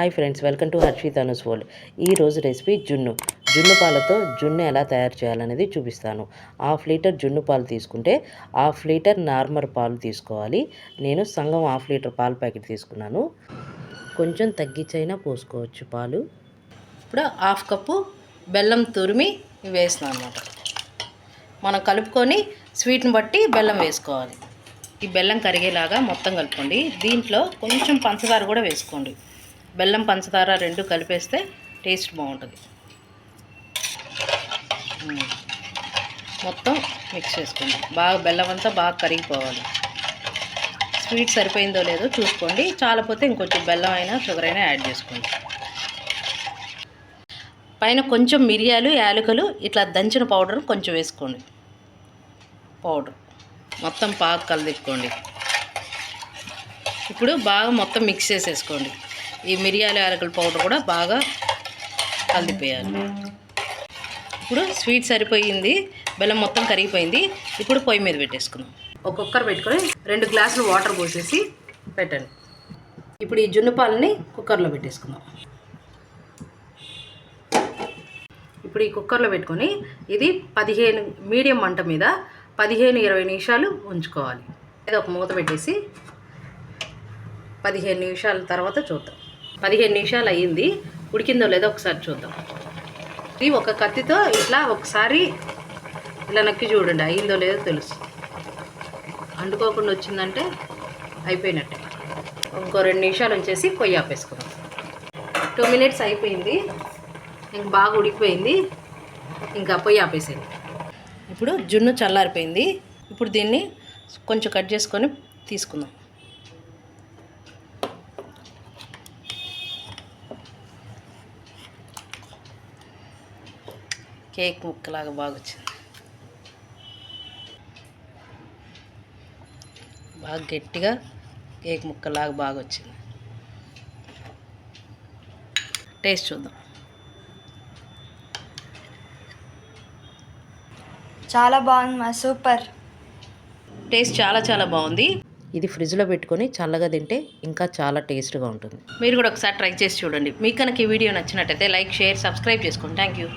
Hi friends welcome to Harshit అనుస్ world ఈ రోజు recipe జున్ను. జున్ను పాలతో జున్ను ఎలా తయారు చేయాలనేది చూపిస్తాను. హాఫ్ లీటర్ జున్ను పాలు తీసుకుంటే హాఫ్ లీటర్ నార్మల్ పాలు తీసుకోవాలి. నేను సంగం హాఫ్ లీటర్ పాల ప్యాకెట్ తీసుకున్నాను. కొంచెం తగ్గించైనా పోసుకోవచ్చు పాలు. ఇప్పుడు హాఫ్ కప్పు బెల్లం తురిమి వేస్తున్నాను అనమాట మనం కలుపుకొని స్వీట్ని బట్టి బెల్లం వేసుకోవాలి. ఈ బెల్లం కరిగేలాగా మొత్తం కలుపుకోండి. దీంట్లో కొంచెం పంచదార కూడా వేసుకోండి. బెల్లం పంచదార రెండు కలిపేస్తే టేస్ట్ బాగుంటుంది. మొత్తం మిక్స్ చేసుకోండి బాగా బెల్లం అంతా బాగా కరిగిపోవాలి. స్వీట్ సరిపోయిందో లేదో చూసుకోండి. చాలపోతే ఇంకొంచెం బెల్లం అయినా షుగర్ అయినా యాడ్ చేసుకోండి. పైన కొంచెం మిరియాలు యాలకులు ఇట్లా దంచిన పౌడర్ కొంచెం వేసుకోండి. పౌడర్. మొత్తం బాగా కలిదిప్పుకోండి ఇప్పుడు బాగా మొత్తం మిక్స్ చేసేసుకోండి. ఈ మిరియాల యాలకుల పౌడర్ కూడా బాగా కలిదిపోయాలి ఇప్పుడు స్వీట్ సరిపోయింది బెల్లం మొత్తం కరిగిపోయింది. ఇప్పుడు పొయ్యి మీద పెట్టేసుకుందాం. ఒక కుక్కర్ పెట్టుకొని రెండు గ్లాసులు వాటర్ పోసేసి పెట్టండి. ఇప్పుడు ఈ జున్ను పాలని కుక్కర్లో పెట్టేసుకుందాం. ఇప్పుడు ఈ కుక్కర్లో పెట్టుకొని ఇది పదిహేను మీడియం మంట మీద పదిహేను ఇరవై నిమిషాలు ఉంచుకోవాలి. ఇది ఒక మూత పెట్టేసి పదిహేను నిమిషాల తర్వాత చూద్దాం. పదిహేను నిమిషాలు అయ్యింది ఉడికిందో లేదో ఒకసారి చూద్దాం. ఇది ఒక కత్తితో ఇట్లా ఒకసారి ఇలా నక్కి చూడండి అయ్యిందో లేదో తెలుసు. అంటుకోకుండా వచ్చిందంటే అయిపోయినట్టే. ఇంకో రెండు నిమిషాలు ఉంచేసి పొయ్యి ఆపేసుకుందాం. టూ మినిట్స్ అయిపోయింది. ఇంక బాగా ఉడికిపోయింది. ఇంకా పొయ్యి ఆపేసేది ఇప్పుడు జున్ను చల్లారిపోయింది. ఇప్పుడు దీన్ని కొంచెం కట్ చేసుకొని తీసుకుందాం. కేక్ ముక్కలాగా బాగా వచ్చింది బాగా గట్టిగా కేక్ ముక్కలాగా బాగా వచ్చింది టేస్ట్ చూద్దాం. చాలా బాగుంది మా సూపర్. టేస్ట్ చాలా చాలా బాగుంది. ఇది ఫ్రిడ్జ్లో పెట్టుకొని చల్లగా తింటే ఇంకా చాలా టేస్ట్గా ఉంటుంది. మీరు కూడా ఒకసారి ట్రై చేసి చూడండి. మీకు కనుక ఈ వీడియో నచ్చినట్టయితే లైక్ షేర్ సబ్స్క్రైబ్ చేసుకోండి. Thank you